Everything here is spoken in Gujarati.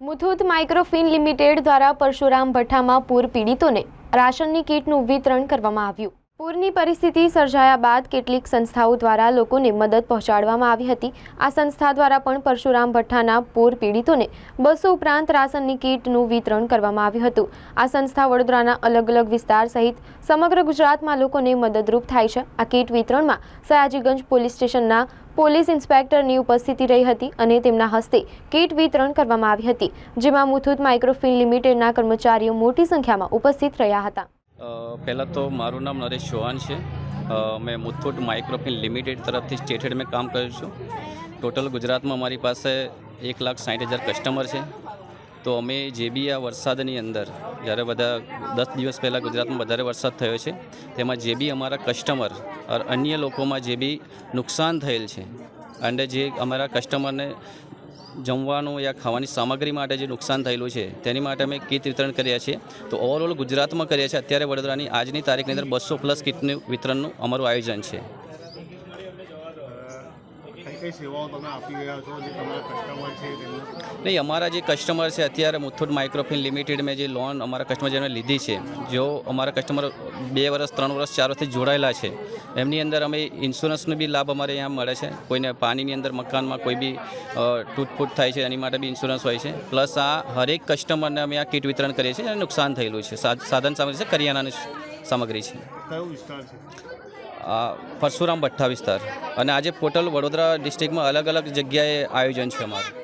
મુથુત માઇક્રોફિન લિમિટેડ દ્વારા પરશુરામ ભઠ્ઠામાં પૂર પીડિતોને રાશનની કીટનું વિતરણ કરવામાં આવ્યું. પૂરની પરિસ્થિતિ સર્જાયા બાદ કેટલીક સંસ્થાઓ દ્વારા લોકોને મદદ પહોંચાડવામાં આવી હતી. આ સંસ્થા દ્વારા પણ પરશુરામ ભઠ્ઠાના પૂર પીડિતોને બસો ઉપરાંત રાશનની કીટનું વિતરણ કરવામાં આવ્યું હતું. આ સંસ્થા વડોદરાના અલગ અલગ વિસ્તાર સહિત સમગ્ર ગુજરાતમાં લોકોને મદદરૂપ થાય છે. આ કીટ વિતરણમાં સયાજીગંજ પોલીસ સ્ટેશનના પોલીસ ઇન્સ્પેક્ટરની ઉપસ્થિતિ રહી હતી અને તેમના હસ્તે કીટ વિતરણ કરવામાં આવી હતી, જેમાં મુથુત માઇક્રોફિન લિમિટેડના કર્મચારીઓ મોટી સંખ્યામાં ઉપસ્થિત રહ્યા હતા. પહેલાં તો મારું નામ નરેશ ચૌહાણ છે. મેં મુથુટ માઇક્રોફિન લિમિટેડ તરફથી સ્ટેટ મેં કામ કરું છું. ટોટલ ગુજરાતમાં મારી પાસે એક લાખ સાઠ હજાર કસ્ટમર છે. તો અમે જે બી આ વરસાદની અંદર, જ્યારે બધા દસ દિવસ પહેલાં ગુજરાતમાં વધારે વરસાદ થયો છે, તેમાં જે બી અમારા કસ્ટમર અન્ય લોકોમાં જે બી નુકસાન થયેલ છે, અને જે અમારા કસ્ટમરને જમવાનું યા ખાવાની સામગ્રી માટે જે નુકસાન થયેલું છે, તેની માટે અમે કીટ વિતરણ કર્યા છીએ તો ઓવરઓલ ગુજરાતમાં કર્યા છે, અત્યારે વડોદરાની આજની તારીખની અંદર બસો પ્લસ કીટનું વિતરણનું અમારું આયોજન છે. કઈ કઈ સેવાઓ તમે આપી રહ્યા છો જે તમારા કસ્ટમર છે નહીં અમારા જે કસ્ટમર છે અત્યારે મુથુટ માઇક્રોફિન લિમિટેડ મેં જે લોન અમારા કસ્ટમર જેને લીધી છે જો અમારા કસ્ટમર બે વર્ષ ત્રણ વર્ષ ચાર વર્ષથી જોડાયેલા છે એમની અંદર અમે ઇન્સ્યોરન્સનો બી લાભ અમારે અહીંયા મળે છે કોઈને પાણીની અંદર મકાનમાં કોઈ બી તૂટફૂટ થાય છે એની માટે બી ઇન્સ્યોરન્સ હોય છે પ્લસ આ હરેક કસ્ટમરને અમે આ કીટ વિતરણ કરીએ છીએ અને નુકસાન થયેલું છે સાધન સામગ્રી છે કરિયાણાની સામગ્રી છે. કયો વિસ્તાર છે? આ પરશુરામ ભઠ્ઠા વિસ્તાર. અને આજે ટોટલ વડોદરા ડિસ્ટ્રિક્ટમાં અલગ અલગ જગ્યાએ આયોજન છે અમારું.